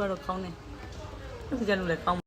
ကတော့ကောင်းတယ်အဲ့ဒါကြလို့လည်းကောင်း